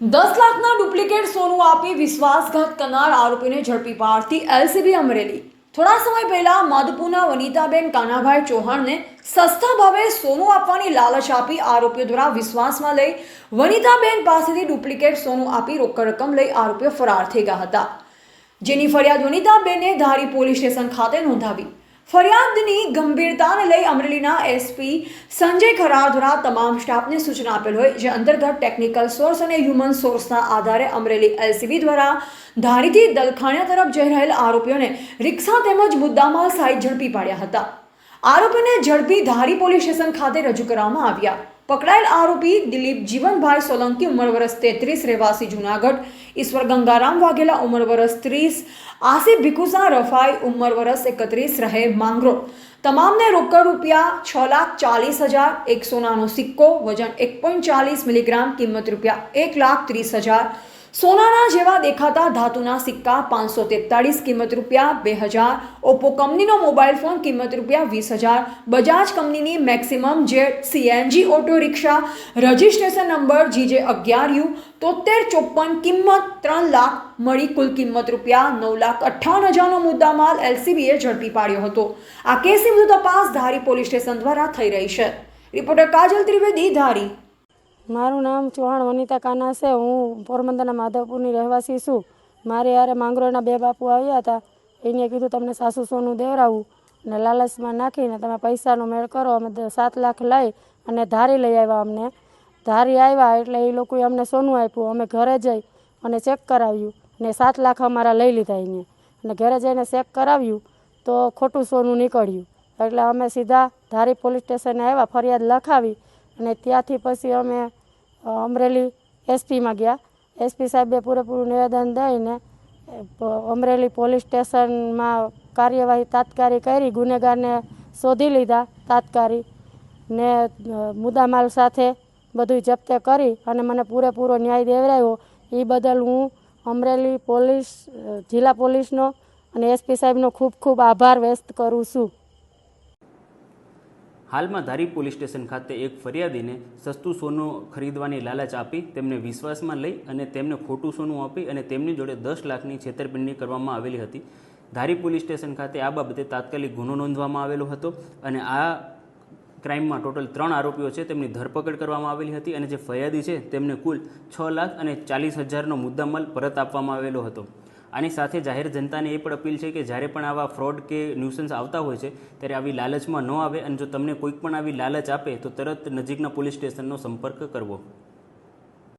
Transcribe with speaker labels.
Speaker 1: દસ લાખના ડુપ્લિકેટ સોનું આપી વિશ્વાસઘાત કરનાર આરોપીને ઝડપી પાડતી એલસીબી અમરેલી. થોડા સમય પહેલા માધપુરના વનિતાબેન કાનાભાઈ ચૌહાણને સસ્તા ભાવે સોનું આપવાની લાલચ આપી આરોપીઓ દ્વારા વિશ્વાસમાં લઈ વનિતાબેન પાસેથી ડુપ્લિકેટ સોનું આપી રોકડ રકમ લઈ આરોપીઓ ફરાર થઈ ગયા હતા. જેની ફરિયાદ વનિતાબેને ધારી પોલીસ સ્ટેશન ખાતે નોંધાવી. ફરિયાદની ગંભીરતાને લઈ અમરેલીના એસપી સંજય ખરાર દ્વારા તમામ સ્ટાફને સૂચના આપેલ હોય, જે અંતર્ગત ટેકનિકલ સોર્સ અને હ્યુમન સોર્સના આધારે અમરેલી એલસીબી દ્વારા ધારીથી દલખાણિયા તરફ જઈ રહેલ આરોપીઓને રિક્ષા તેમજ મુદ્દામાલ સહિત ઝડપી પાડ્યા હતા. આરોપીને ઝડપી ધારી પોલીસ સ્ટેશન ખાતે રજૂ કરવામાં આવ્યા. પકડાયેલ આરોપી દિલીપ જીવનભાઈ સોલંકી ઉંમર વર્ષ તેત્રીસ, રહેવાસી જુનાગઢ. ઈશ્વર ગંગારામ વાઘેલા ઉંમર વર્ષ ત્રીસ, આસિફ ભીખુસા રફાઈ ઉંમર વર્ષ એકત્રીસ, રહે માંગરો તમામને રોકડ રૂપિયા છ લાખ ચાલીસ હજાર એક સોનાનો સિક્કો, વજન એક પોઈન્ટ ચાલીસ મિલીગ્રામ, કિંમત રૂપિયા એક લાખ ત્રીસ હજાર સોનાના જેવા દેખાતા ધાતુના સિક્કા પાંચસો તેતાળીસ કિંમત રૂપિયા, બે હજાર. ઓપ્પો કંપનીનો મોબાઈલ ફોન કિંમત રૂપિયા વીસ હજાર. બજાજ કંપનીની maximum jet CNG auto rickshaw registration number GJ અગિયાર યુ. તોતેર ચોપન કિંમત ત્રણ લાખ. મળી કુલ કિંમત રૂપિયા નવ લાખ અઠ્ઠાવન હજારનો મુદ્દામાલ એલસીબીએ ઝડપી પાડ્યો હતો. આ કેસની વધુ તપાસ ધારી પોલીસ સ્ટેશન દ્વારા થઈ રહી છે. રિપોર્ટર કાજલ ત્રિવેદી, ધારી.
Speaker 2: મારું નામ ચૌહાણ વનિતા કાના છે. હું પોરબંદરના માધવપુરની રહેવાસી છું. મારે યારે માંગરોળના બે બાપુ આવ્યા હતા. એને કીધું, તમને સાસુ સોનું દેવરાવું. અને લાલચમાં નાખીને તમે પૈસાનો મેળ કરો, અમે સાત લાખ લઈ અને ધારી લઈ આવ્યા અમને. ધારી આવ્યા એટલે એ લોકોએ અમને સોનું આપ્યું. અમે ઘરે જઈ અને ચેક કરાવ્યું ને સાત લાખ અમારા લઈ લીધા એને. અને ઘરે જઈને ચેક કરાવ્યું તો ખોટું સોનું નીકળ્યું. એટલે અમે સીધા ધારી પોલીસ સ્ટેશને આવ્યા, ફરિયાદ લખાવી અને ત્યાંથી પછી અમે અમરેલી એસપીમાં ગયા. એસપી સાહેબે પૂરેપૂરું નિવેદન દઈને અમરેલી પોલીસ સ્ટેશનમાં કાર્યવાહી તાત્કાલિક કરી, ગુનેગારને શોધી લીધા તાત્કાલિક ને મુદ્દામાલ સાથે બધું જપ્તે કરી અને મને પૂરેપૂરો ન્યાય દેવરાયો એ બદલ હું અમરેલી પોલીસ જિલ્લા પોલીસનો અને એસપી સાહેબનો ખૂબ ખૂબ આભાર વ્યક્ત કરું છું.
Speaker 3: હાલમાં ધારી પોલીસ સ્ટેશન ખાતે એક ફરિયાદીને સસ્તું સોનું ખરીદવાની લાલચ આપી, તેમને વિશ્વાસમાં લઈ અને તેમને ખોટું સોનું આપી અને તેમની જોડે દસ લાખની છેતરપિંડી કરવામાં આવેલી હતી. ધારી પોલીસ સ્ટેશન ખાતે આ બાબતે તાત્કાલિક ગુનો નોંધવામાં આવેલો હતો અને આ ક્રાઇમમાં ટોટલ ત્રણ આરોપીઓ છે તેમની ધરપકડ કરવામાં આવેલી હતી અને જે ફરિયાદી છે તેમને કુલ છ લાખ અને ચાલીસ હજારનો મુદ્દામાલ પરત આપવામાં આવેલો હતો. આની સાથે જાહેર જનતાને એ પણ અપીલ છે કે જ્યારે પણ આવા ફ્રોડ કે ન્યુસન્સ આવતા હોય છે, ત્યારે આવી લાલચમાં ન આવે અને જો તમને કોઈક પણ આવી લાલચ આપે, તો તરત નજીકના પોલીસ સ્ટેશનનો સંપર્ક કરવો.